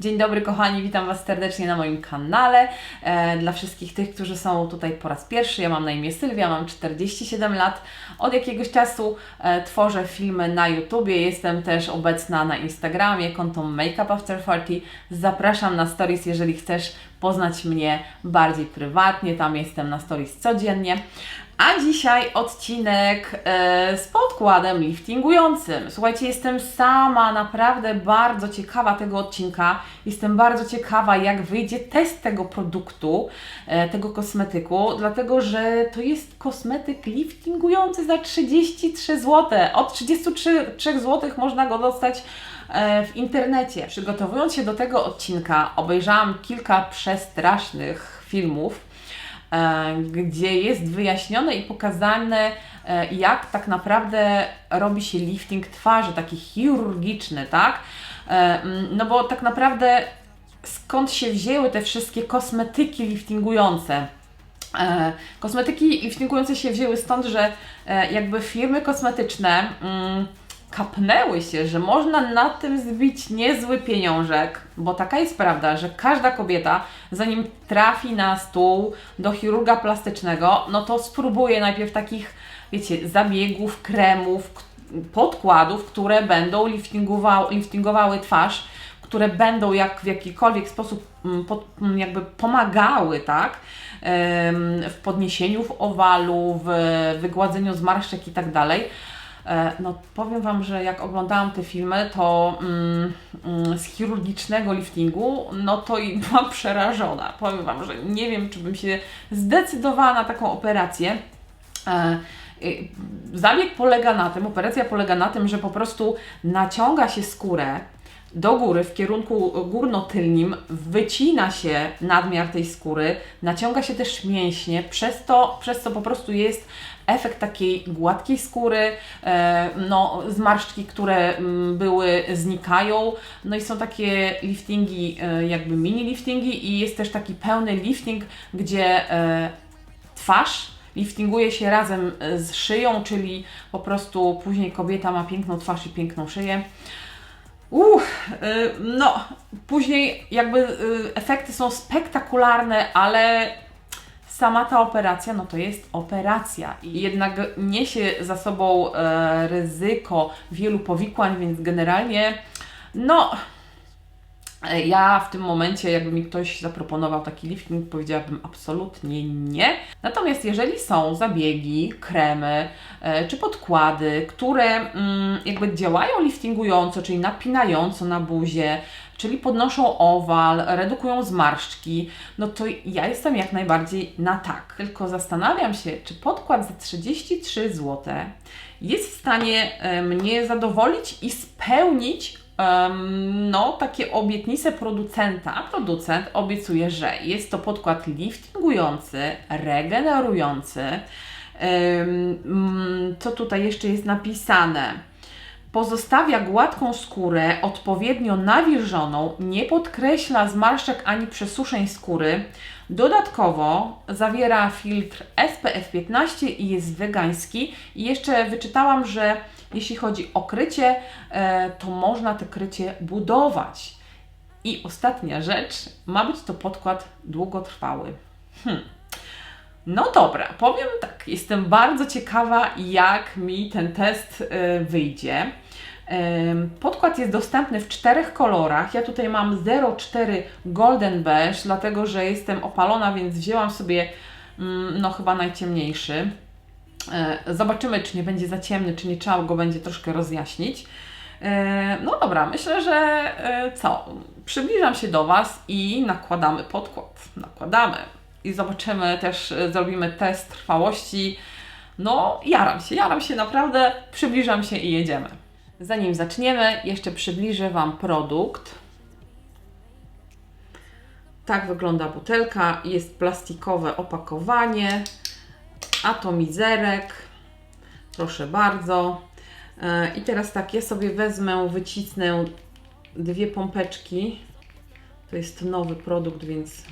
Dzień dobry kochani, witam Was serdecznie na moim kanale. E, dla wszystkich tych, którzy są tutaj po raz pierwszy, ja mam na imię Sylwia, mam 47 lat. Od jakiegoś czasu e, tworzę filmy na YouTubie, jestem też obecna na Instagramie, konto Makeup After 40. Zapraszam na stories, jeżeli chcesz poznać mnie bardziej prywatnie, tam jestem na stories codziennie. A dzisiaj odcinek e, z podkładem liftingującym. Słuchajcie, jestem sama naprawdę bardzo ciekawa tego odcinka. Jestem bardzo ciekawa, jak wyjdzie test tego produktu, e, tego kosmetyku, dlatego że to jest kosmetyk liftingujący za 33 zł. Od 33 zł można go dostać w internecie. Przygotowując się do tego odcinka, obejrzałam kilka przestrasznych filmów E, gdzie jest wyjaśnione i pokazane, e, jak tak naprawdę robi się lifting twarzy, taki chirurgiczny, tak? E, no bo tak naprawdę skąd się wzięły te wszystkie kosmetyki liftingujące? Kosmetyki liftingujące się wzięły stąd, że jakby firmy kosmetyczne mm, kapnęły się, że można na tym zbić niezły pieniążek, bo taka jest prawda, że każda kobieta, zanim trafi na stół do chirurga plastycznego, no to spróbuje najpierw takich, wiecie, zabiegów, kremów, podkładów, które będą liftingowały, liftingowały twarz, które będą jak w jakikolwiek sposób mm, pod, mm, jakby pomagały, tak, w podniesieniu w owalu, w wygładzeniu zmarszczek i tak dalej no powiem Wam, że jak oglądałam te filmy, to mm, mm, z chirurgicznego liftingu, no to i byłam przerażona. Powiem Wam, że nie wiem, czy bym się zdecydowała na taką operację. E, zabieg polega na tym, operacja polega na tym, że po prostu naciąga się skórę do góry w kierunku górnotylnym, wycina się nadmiar tej skóry, naciąga się też mięśnie, przez to, przez co po prostu jest efekt takiej gładkiej skóry, e, no, zmarszczki, które mm, były, znikają, no i są takie liftingi, e, jakby mini liftingi i jest też taki pełny lifting, gdzie e, twarz liftinguje się razem z szyją, czyli po prostu później kobieta ma piękną twarz i piękną szyję. Uff, no, później jakby efekty są spektakularne, ale sama ta operacja, no to jest operacja i jednak niesie za sobą e, ryzyko wielu powikłań, więc generalnie, no, e, ja w tym momencie, jakby mi ktoś zaproponował taki lifting, powiedziałabym absolutnie nie. Natomiast jeżeli są zabiegi, kremy e, czy podkłady, które mm, jakby działają liftingująco, czyli napinająco na buzie, czyli podnoszą owal, redukują zmarszczki, no to ja jestem jak najbardziej na tak. Tylko zastanawiam się, czy podkład za 33 zł jest w stanie e, mnie zadowolić i spełnić no, takie obietnice producenta. A producent obiecuje, że jest to podkład liftingujący, regenerujący. Um, co tutaj jeszcze jest napisane? Pozostawia gładką skórę, odpowiednio nawilżoną, nie podkreśla zmarszczek ani przesuszeń skóry. Dodatkowo zawiera filtr SPF 15 i jest wegański. I jeszcze wyczytałam, że jeśli chodzi o krycie, e, to można to krycie budować. I ostatnia rzecz, ma być to podkład długotrwały. Hmm. No dobra, powiem tak, jestem bardzo ciekawa, jak mi ten test y, wyjdzie. Podkład jest dostępny w czterech kolorach. Ja tutaj mam 04 Golden Beige, dlatego że jestem opalona, więc wzięłam sobie mm, no chyba najciemniejszy. E, zobaczymy, czy nie będzie za ciemny, czy nie trzeba go będzie troszkę rozjaśnić. E, no dobra, myślę, że co? Przybliżam się do Was i nakładamy podkład. Nakładamy i zobaczymy też, zrobimy test trwałości. No, jaram się, jaram się naprawdę, przybliżam się i jedziemy. Zanim zaczniemy, jeszcze przybliżę Wam produkt. Tak wygląda butelka. Jest plastikowe opakowanie, atomizerek. Proszę bardzo. E, I teraz tak, ja sobie wezmę, wycisnę dwie pompeczki. To jest nowy produkt, więc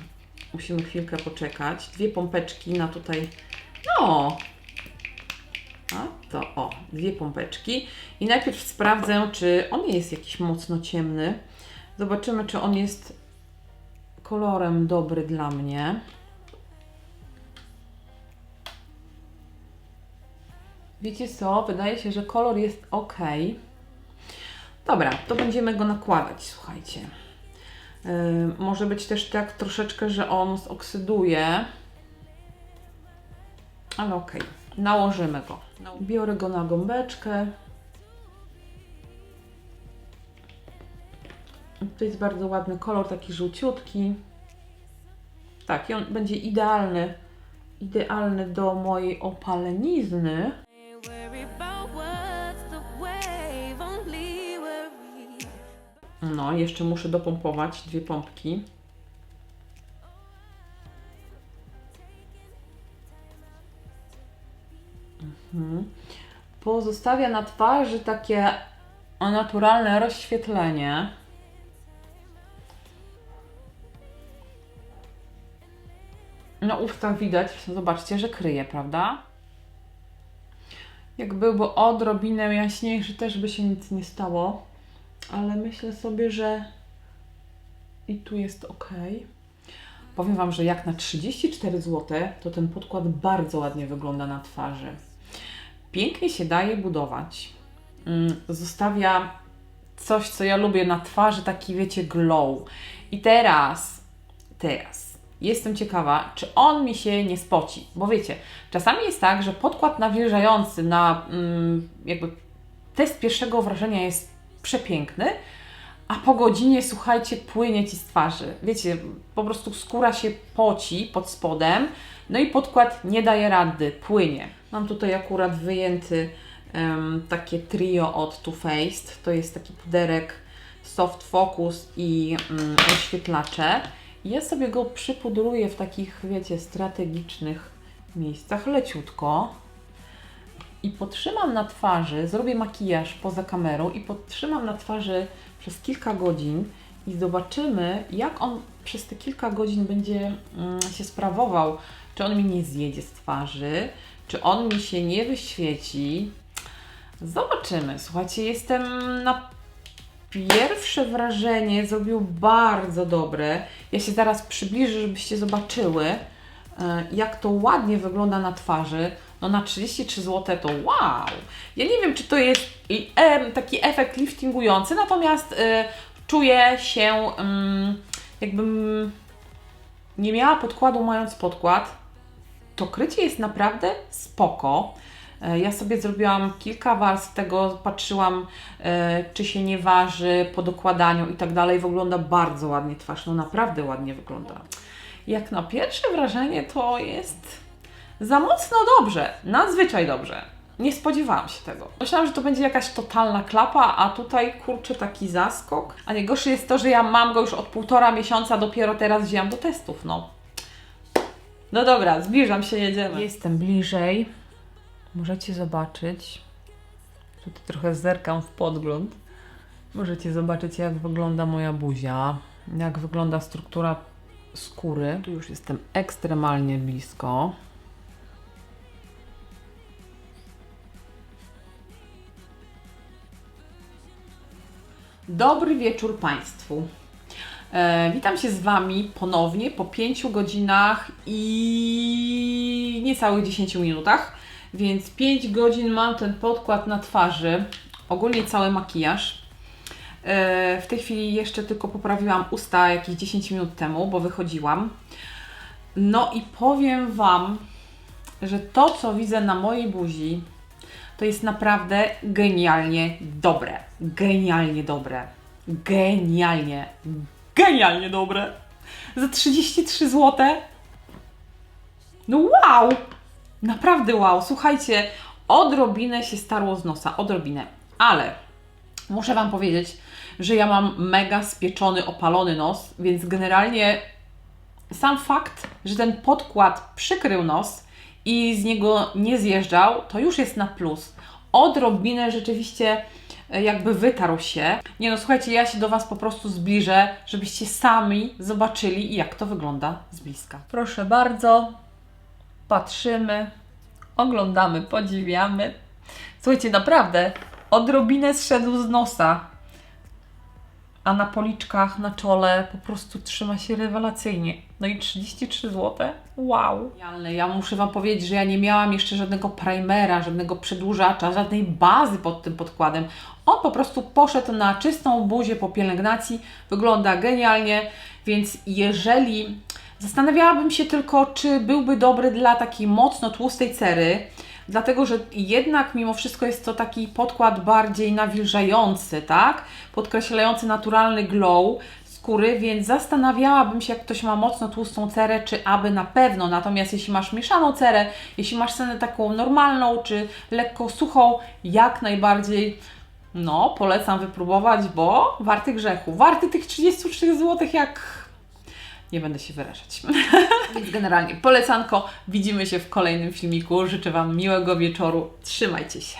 musimy chwilkę poczekać. Dwie pompeczki na tutaj. No, a to o, dwie pompeczki. I najpierw sprawdzę, czy on jest jakiś mocno ciemny. Zobaczymy, czy on jest kolorem dobry dla mnie. Wiecie co? Wydaje się, że kolor jest ok. Dobra, to będziemy go nakładać, słuchajcie. Yy, może być też tak troszeczkę, że on zoksyduje. Ale okej, nałożymy go. Biorę go na gąbeczkę. To jest bardzo ładny kolor, taki żółciutki. Tak, i on będzie idealny, idealny do mojej opalenizny. No, jeszcze muszę dopompować dwie pompki. Mhm. Pozostawia na twarzy takie naturalne rozświetlenie. Na ustach widać, zobaczcie, że kryje, prawda? Jak byłby odrobinę jaśniejszy, też by się nic nie stało ale myślę sobie, że i tu jest ok. Powiem Wam, że jak na 34 zł, to ten podkład bardzo ładnie wygląda na twarzy. Pięknie się daje budować. Mm, Zostawia coś, co ja lubię na twarzy, taki wiecie, glow. I teraz, teraz jestem ciekawa, czy on mi się nie spoci. Bo wiecie, czasami jest tak, że podkład nawilżający na mm, jakby test pierwszego wrażenia jest przepiękny, a po godzinie, słuchajcie, płynie Ci z twarzy. Wiecie, po prostu skóra się poci pod spodem, no i podkład nie daje rady, płynie. Mam tutaj akurat wyjęty em, takie trio od Too Faced. To jest taki puderek Soft Focus i rozświetlacze. I Ja sobie go przypudruję w takich, wiecie, strategicznych miejscach leciutko i potrzymam na twarzy, zrobię makijaż poza kamerą i potrzymam na twarzy przez kilka godzin i zobaczymy, jak on przez te kilka godzin będzie mm, się sprawował. Czy on mi nie zjedzie z twarzy, czy on mi się nie wyświeci. Zobaczymy. Słuchajcie, jestem na pierwsze wrażenie zrobił bardzo dobre. Ja się zaraz przybliżę, żebyście zobaczyły, e, jak to ładnie wygląda na twarzy. No na 33 zł to wow! Ja nie wiem, czy to jest taki efekt liftingujący, natomiast e, czuję się mm, jakbym nie miała podkładu mając podkład. To krycie jest naprawdę spoko. E, Ja sobie zrobiłam kilka warstw tego, patrzyłam, e, czy się nie waży po dokładaniu i tak dalej. Wygląda bardzo ładnie twarz, no naprawdę ładnie wygląda. Jak na pierwsze wrażenie, to jest za mocno dobrze, nadzwyczaj dobrze. Nie spodziewałam się tego. Myślałam, że to będzie jakaś totalna klapa, a tutaj kurczę taki zaskok. A najgorsze jest to, że ja mam go już od półtora miesiąca, dopiero teraz wzięłam do testów, no. No dobra, zbliżam się, jedziemy. Jestem bliżej. Możecie zobaczyć. Tutaj trochę zerkam w podgląd. Możecie zobaczyć, jak wygląda moja buzia, jak wygląda struktura skóry. Tu już jestem ekstremalnie blisko. Dobry wieczór Państwu. E, witam się z Wami ponownie po 5 godzinach i niecałych 10 minutach. Więc 5 godzin mam ten podkład na twarzy, ogólnie cały makijaż. E, w tej chwili jeszcze tylko poprawiłam usta jakieś 10 minut temu, bo wychodziłam. No i powiem Wam, że to, co widzę na mojej buzi, to jest naprawdę genialnie dobre. Genialnie dobre. Genialnie. Genialnie dobre. Za 33 zł. No wow! Naprawdę wow. Słuchajcie, odrobinę się starło z nosa, odrobinę. Ale muszę Wam powiedzieć, że ja mam mega spieczony, opalony nos, więc generalnie sam fakt, że ten podkład przykrył nos i z niego nie zjeżdżał, to już jest na plus. Odrobinę rzeczywiście e, jakby wytarł się. Nie no, słuchajcie, ja się do Was po prostu zbliżę, żebyście sami zobaczyli, jak to wygląda z bliska. Proszę bardzo, patrzymy, oglądamy, podziwiamy. Słuchajcie, naprawdę, odrobinę zszedł z nosa, a na policzkach, na czole po prostu trzyma się rewelacyjnie. No i 33 zł. Wow. Ja muszę Wam powiedzieć, że ja nie miałam jeszcze żadnego primera, żadnego przedłużacza, żadnej bazy pod tym podkładem. On po prostu poszedł na czystą buzię po pielęgnacji. Wygląda genialnie, więc jeżeli zastanawiałabym się tylko, czy byłby dobry dla takiej mocno tłustej cery, dlatego że jednak mimo wszystko jest to taki podkład bardziej nawilżający, tak? Podkreślający naturalny glow skóry, więc zastanawiałabym się, jak ktoś ma mocno tłustą cerę, czy aby na pewno. Natomiast jeśli masz mieszaną cerę, jeśli masz cenę taką normalną, czy lekko suchą, jak najbardziej no, polecam wypróbować, bo warty grzechu. Warty tych 33 zł jak nie będę się wyrażać. Więc generalnie polecanko. Widzimy się w kolejnym filmiku. Życzę Wam miłego wieczoru. Trzymajcie się.